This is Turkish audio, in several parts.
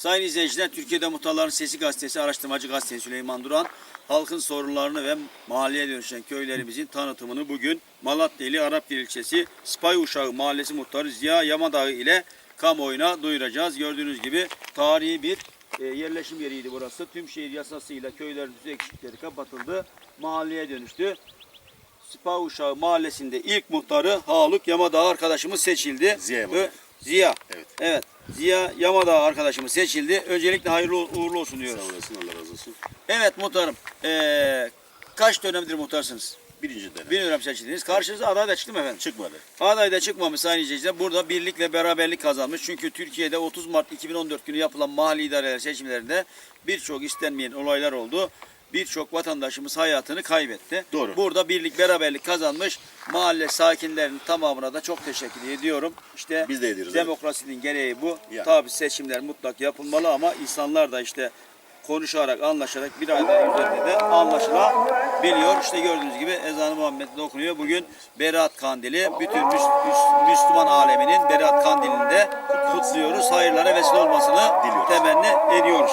Sayın izleyiciler, Türkiye'de Muhtarların Sesi Gazetesi, Araştırmacı Gazetesi Süleyman Duran, halkın sorunlarını ve mahalleye dönüşen köylerimizin tanıtımını bugün Malatya ili Arapgil ilçesi Spay Uşağı Mahallesi Muhtarı Ziya Yamadağ ile kamuoyuna duyuracağız. Gördüğünüz gibi tarihi bir e, yerleşim yeriydi burası. Tüm şehir yasasıyla köylerin düzey eksikleri kapatıldı. Mahalleye dönüştü. Spay Uşağı Mahallesi'nde ilk muhtarı Haluk Yamadağ arkadaşımız seçildi. Ziya Yamadağ. Ziya. Evet. Evet. Ziya Yamadağ arkadaşımız seçildi. Öncelikle hayırlı uğurlu olsun diyoruz. Sağ olasın Allah razı olsun. Evet muhtarım. Ee, kaç dönemdir muhtarsınız? Birinci dönem. Bir dönem seçildiniz. Karşınıza aday da çıktı mı efendim? Çıkmadı. Aday da çıkmamış sayın izleyiciler. Burada birlik ve beraberlik kazanmış. Çünkü Türkiye'de 30 Mart 2014 günü yapılan mahalli idareler seçimlerinde birçok istenmeyen olaylar oldu. Birçok vatandaşımız hayatını kaybetti. Doğru. Burada birlik beraberlik kazanmış. Mahalle sakinlerinin tamamına da çok teşekkür ediyorum. İşte Biz de ediyoruz, demokrasinin gereği bu. Yani. Tabii seçimler mutlak yapılmalı ama insanlar da işte konuşarak, anlaşarak bir ayda üzerinde de anlaşılabiliyor. İşte gördüğünüz gibi ezan-ı Muhammed'de okunuyor. Bugün Berat Kandili. Bütün Müs- Müs- Müslüman aleminin Berat Kandili'ni de kutluyoruz. Hayırlara vesile olmasını Diliyoruz. temenni ediyoruz.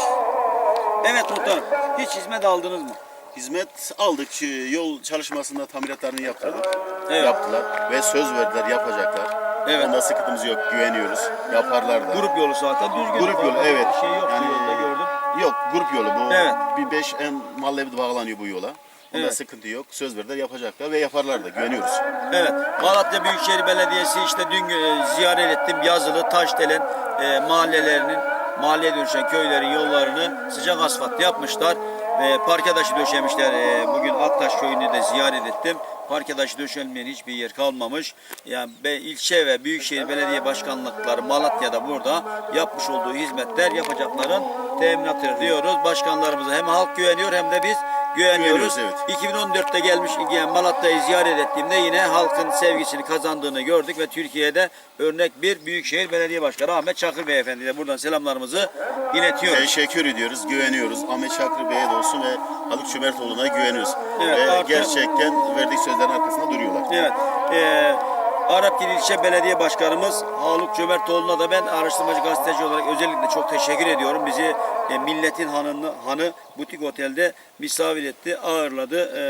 Evet muhtarım. Hiç hizmet aldınız mı? Hizmet aldık. Yol çalışmasında tamiratlarını yaptırdık. Evet. Yaptılar ve söz verdiler yapacaklar. Evet. Onda sıkıntımız yok. Güveniyoruz. Yaparlar da. Grup yolu zaten düzgün. Grup yolu evet. Bir şey yok Yani, yolda gördüm. Yok grup yolu bu. Evet. Bir beş en mahalle bağlanıyor bu yola. Onda Evet. sıkıntı yok. Söz verdiler yapacaklar ve yaparlar da güveniyoruz. Evet. Malatya Büyükşehir Belediyesi işte dün e, ziyaret ettim. Yazılı, Taşdelen e, mahallelerinin mahalleye dönüşen köylerin yollarını sıcak asfalt yapmışlar. E, parkedaşı döşemişler. E, bugün Aktaş köyünü de ziyaret ettim. Parkedaşı döşenmeyen hiçbir yer kalmamış. Yani be, ilçe ve büyükşehir belediye başkanlıkları Malatya'da burada yapmış olduğu hizmetler yapacakların teminatıdır diyoruz. Başkanlarımıza hem halk güveniyor hem de biz güveniyoruz. Güveniyoruz, evet. 2014'te gelmiş yani Malatya'yı ziyaret ettiğimde yine halkın sevgisini kazandığını gördük ve Türkiye'de örnek bir Büyükşehir Belediye Başkanı Ahmet Çakır Beyefendi'ye buradan selamlarımızı iletiyoruz. Teşekkür ediyoruz, güveniyoruz. Ahmet Çakır Bey'e de olsun ve Haluk Çömertoğlu'na güveniyoruz. Evet, ve artı- gerçekten verdiği sözlerin arkasında duruyorlar. Evet. E, Arapgil İlçe Belediye Başkanımız Haluk Cömertoğlu'na da ben araştırmacı gazeteci olarak özellikle çok teşekkür ediyorum. Bizi e, milletin hanını, hanı butik otelde misafir etti, ağırladı. E,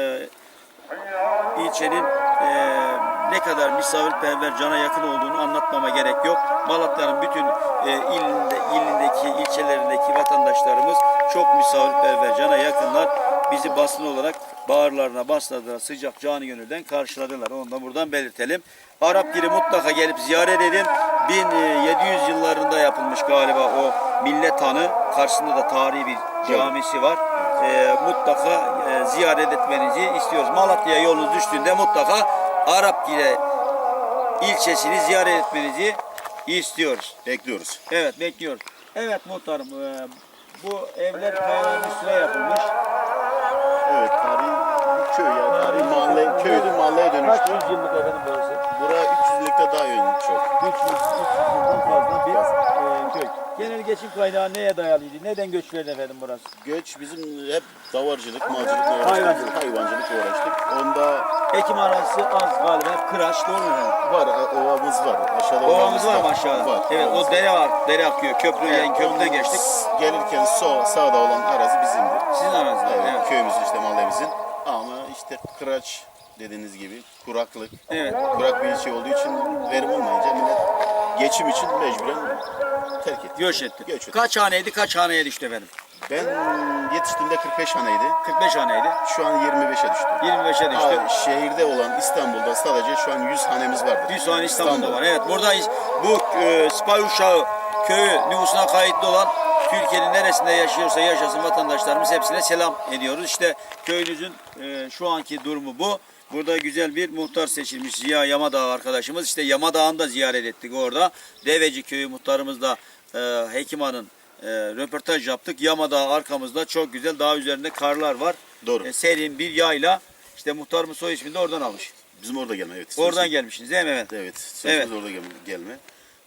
ilçenin e, ne kadar misafirperver, cana yakın olduğunu anlatmama gerek yok. Malatya'nın bütün e, ilinde, ilindeki, ilçelerindeki vatandaşlarımız çok misafirperver, cana yakınlar. Bizi basın olarak bağırlarına basladılar, sıcak canı gönülden karşıladılar. Onu da buradan belirtelim. Arapgir'i mutlaka gelip ziyaret edin. 1700 yıllarında yapılmış galiba o millet hanı. Karşısında da tarihi bir camisi var. E, mutlaka e, ziyaret etmenizi istiyoruz. Malatya yolunuz düştüğünde mutlaka Arapgir'e ilçesini ziyaret etmenizi istiyoruz. Bekliyoruz. Evet bekliyoruz. Evet muhtarım e, bu evler kayaların üstüne yapılmış. Evet, tarihi bir köy ya. Tarihi mahalle, köydü, mahalleye Kaç dönüştü. yüzyıllık efendim burası? Bura 300'lükte daha ön çok. 300, 300 Genel geçim kaynağı neye dayalıydı? Neden göç verdi efendim burası? Göç bizim hep davarcılık, malcılıkla uğraştık. Hayvancılık. Hayvancılıkla uğraştık. Onda Ekim arazisi az galiba. Kıraç doğru mu efendim? var, e, ovamız var. Aşağıda Ovamız var mı aşağıda? Var. Evet o dere var. Dere akıyor. Köprü yani köprüden geçtik. Gelirken sol, sağda olan arazi bizimdir. Sizin aranızda. Evet, Evet. köyümüzün işte mahallemizin. Ama işte kıraç dediğiniz gibi kuraklık. Evet. Kurak bir ilçe olduğu için verim olmayınca millet geçim için mecburen terk etti. Göç etti. Göç etti. Kaç haneydi? Kaç haneye düştü efendim? Ben yetiştiğimde 45 haneydi. 45 haneydi. Şu an 25'e düştü. 25'e düştü. Aa, şehirde olan İstanbul'da sadece şu an 100 hanemiz vardır. Bir sonra İstanbul'da var. Evet buradayız. Bu e, Spay Uşağı köyü nüfusuna kayıtlı olan Türkiye'nin neresinde yaşıyorsa yaşasın vatandaşlarımız hepsine selam ediyoruz. İşte köyünüzün e, şu anki durumu bu. Burada güzel bir muhtar seçilmiş Ziya Yamadağ arkadaşımız. İşte Yamadağ'ını da ziyaret ettik orada. Deveci köyü muhtarımızla e, Hekiman'ın e, röportaj yaptık. Yamadağ arkamızda çok güzel dağ üzerinde karlar var. Doğru. E, serin bir yayla. İşte muhtarımız soy ismini de oradan almış. Bizim orada gelme evet. Oradan gelmişsiniz değil mi? Evet. Evet. Evet. orada gelme. gelme.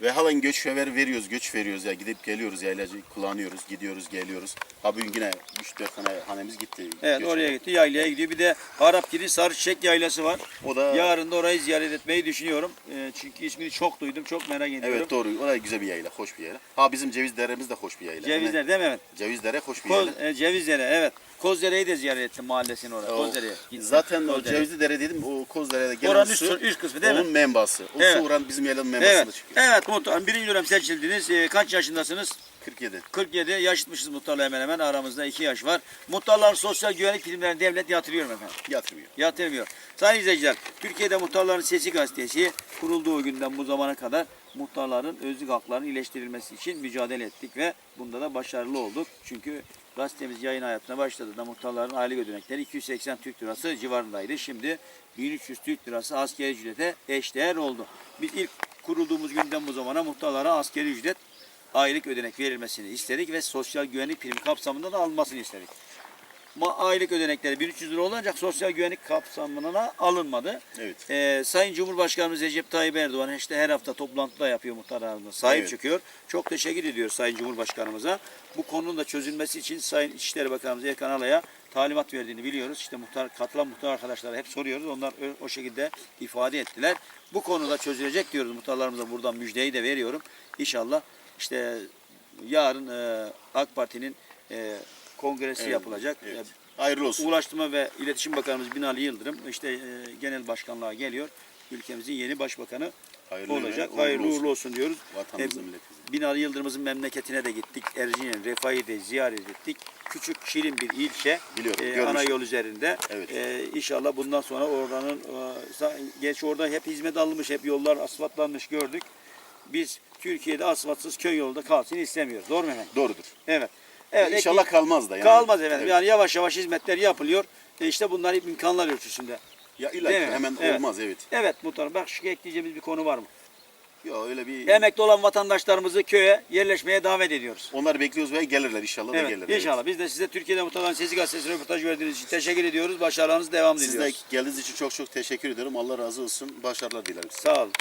Ve halen göç haber veriyoruz, göç veriyoruz ya. Gidip geliyoruz, yaylacı kullanıyoruz, gidiyoruz, geliyoruz. Ha bugün yine 3-4 tane hanemiz gitti. Evet göç oraya haber. gitti yaylaya gidiyor. Bir de Arapgiri Sarıçiçek Yaylası var. O da Yarın da orayı ziyaret etmeyi düşünüyorum. Ee, çünkü ismini çok duydum, çok merak ediyorum. evet doğru. O da güzel bir yayla, hoş bir yayla. Ha bizim ceviz deremiz de hoş bir yayla. Cevizler değil mi? Evet. Hemen Ceviz dere hoş bir Koz, yayla. e, Cevizlere evet. Kozdere'yi de ziyaret ettim mahallesini oraya. O- Kozdere'ye. gittim. Zaten o Kozdere. Cevizli Dere dedim o Kozdere'de gelen Oranın su, üst, üst kısmı değil mi? onun menbaası. O Evet. su oran bizim yaylanın menbaasında Evet. çıkıyor. Evet muhtarım birinci dönem seçildiniz. Ee, kaç yaşındasınız? 47. 47 yaşıtmışız muhtarla hemen hemen aramızda 2 yaş var. Muhtarlar sosyal güvenlik primlerini devlet yatırıyor mu efendim? Yatırmıyor. Yatırmıyor. Sayın izleyiciler, Türkiye'de Muhtarların Sesi gazetesi kurulduğu günden bu zamana kadar muhtarların özlük haklarının iyileştirilmesi için mücadele ettik ve bunda da başarılı olduk. Çünkü gazetemiz yayın hayatına başladığında muhtarların aylık ödenekleri 280 Türk lirası civarındaydı. Şimdi 1300 Türk lirası askeri ücrete eşdeğer oldu. Biz ilk kurulduğumuz günden bu zamana muhtarlara askeri ücret aylık ödenek verilmesini istedik ve sosyal güvenlik primi kapsamında da alınmasını istedik. Aylık ödenekleri 1300 lira olacak sosyal güvenlik kapsamına alınmadı. Evet. Ee, Sayın Cumhurbaşkanımız Recep Tayyip Erdoğan işte her hafta toplantıda yapıyor muhtarlarına sahip Evet. çıkıyor. Çok teşekkür ediyoruz Sayın Cumhurbaşkanımıza. Bu konunun da çözülmesi için Sayın İçişleri Bakanımız Erkan Alay'a talimat verdiğini biliyoruz. İşte muhtar, katılan muhtar arkadaşlara hep soruyoruz. Onlar o şekilde ifade ettiler. Bu konuda çözülecek diyoruz. Muhtarlarımıza buradan müjdeyi de veriyorum. İnşallah işte yarın e, AK Parti'nin e, kongresi Evet, yapılacak. evet. E, Hayırlı olsun. Ulaştırma ve İletişim Bakanımız Binali Yıldırım işte e, genel başkanlığa geliyor. Ülkemizin yeni başbakanı Hayırlı olacak. uğurlu Hayırlı olsun. uğurlu olsun diyoruz. Vatanımızın E, milletimizin. Binali Yıldırım'ın memleketine de gittik. Erzincan, Refah'ı da ziyaret ettik. Küçük, şirin bir ilçe. Biliyorum, e, görmüştüm. ana yol üzerinde. Evet. E, inşallah bundan sonra oranın e, geç orada hep hizmet alınmış, hep yollar asfaltlanmış gördük. Biz Türkiye'de asfaltsız köy yolunda kalsın istemiyoruz. Doğru mu efendim? Doğrudur. Evet. Evet. İnşallah ek- kalmaz da yani. Kalmaz efendim. Evet. Yani yavaş yavaş hizmetler yapılıyor. E işte bunlar hep imkanlar ölçüsünde. Ya illa hemen Evet. olmaz evet. Evet muhtarım. Bak şu ekleyeceğimiz bir konu var mı? Ya öyle bir Emekli olan vatandaşlarımızı köye yerleşmeye davet ediyoruz. onları bekliyoruz ve gelirler inşallah da Evet, gelirler. inşallah. Biz de size Türkiye'de Muhtarların Sesi Gazetesi'ne röportaj verdiğiniz için teşekkür ediyoruz. Başarılarınız devam Siz de diliyoruz. geldiğiniz için çok çok teşekkür ediyorum. Allah razı olsun. Başarılar dilerim. Sağ olun.